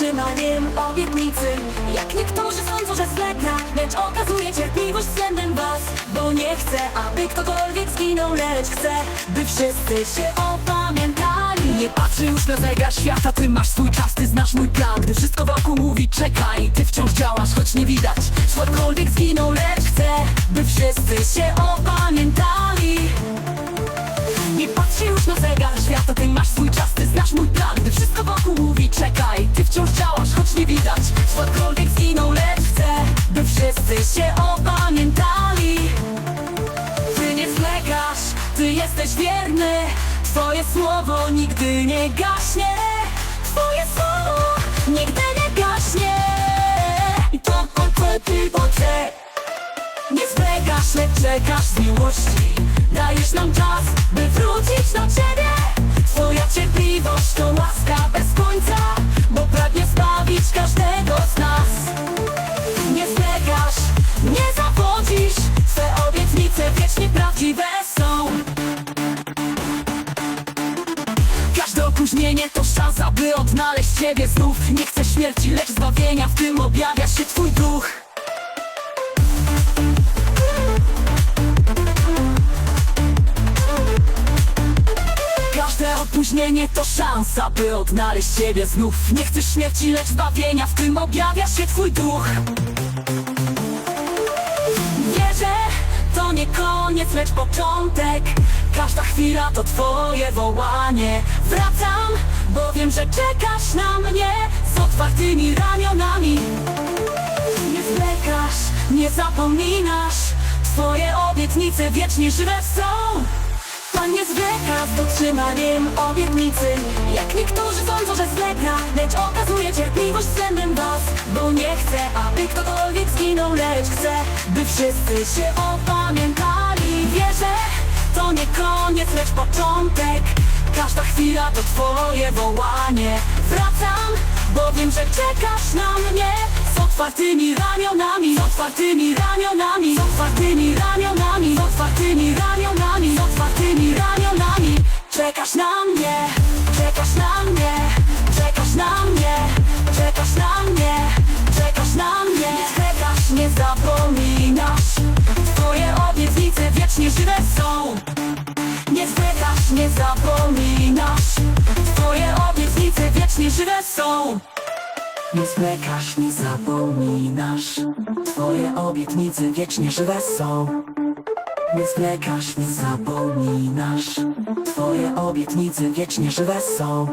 dotrzymaniem obietnicy. Jak niektórzy sądzą, że zleka Lecz okazuje cierpliwość względem was Bo nie chcę, aby ktokolwiek zginął Lecz chcę, by wszyscy się opamiętali. Nie patrzę już na zegar świata, ty masz swój czas, ty znasz mój plan. Gdy wszystko wokół mówi czekaj, ty wciąż działasz, choć nie widać. Ktokolwiek zginął, lecz chcę, by wszyscy się opamiętali się opamiętali. Ty nie zlegasz, ty jesteś wierny. Twoje słowo nigdy nie gaśnie. Twoje słowo nigdy nie gaśnie. I to konkretny potrzeb Nie zlegasz, lecz czekasz z miłości. Dajesz nam czas, by wrócić do Ciebie. Twoja cierpliwość to łaska Każde opóźnienie to szansa, by odnaleźć Ciebie znów. Nie chcę śmierci, lecz zbawienia, w tym objawia się Twój duch. Każde opóźnienie to szansa, by odnaleźć Ciebie znów. Nie chcę śmierci, lecz zbawienia, w tym objawia się Twój duch. Wierzę, to nie koniec, lecz początek Każda chwila to twoje wołanie. Wracam, bo wiem, że czekasz na mnie. Z otwartymi ramionami. Nie zwlekasz, nie zapominasz. Twoje obietnice wiecznie żywe są. Pan nie zwleka z dotrzymaniem obietnicy. Jak niektórzy sądzą, że zwleka Lecz okazuje cierpliwość względem was. Bo nie chce, aby ktokolwiek zginął Lecz chce, by wszyscy się opamiętali. Wierzę, to nie koniec, lecz początek. Każda chwila to twoje wołanie. Wracam, bo wiem, że czekasz na mnie. Z otwartymi ramionami Z otwartymi ramionami. Z otwartymi ramionami Z otwartymi ramionami. Z otwartymi ramionami. Czekasz na mnie Czekasz na mnie Czekasz na mnie Czekasz na mnie Czekasz na mnie. Nie czekasz, nie zapominasz nie zapominasz. Twoje obietnice wiecznie żywe są. Nie zwlekasz, nie zapominasz. Twoje obietnice wiecznie żywe są. Nie zwlekasz, nie zapominasz. Twoje obietnice wiecznie żywe są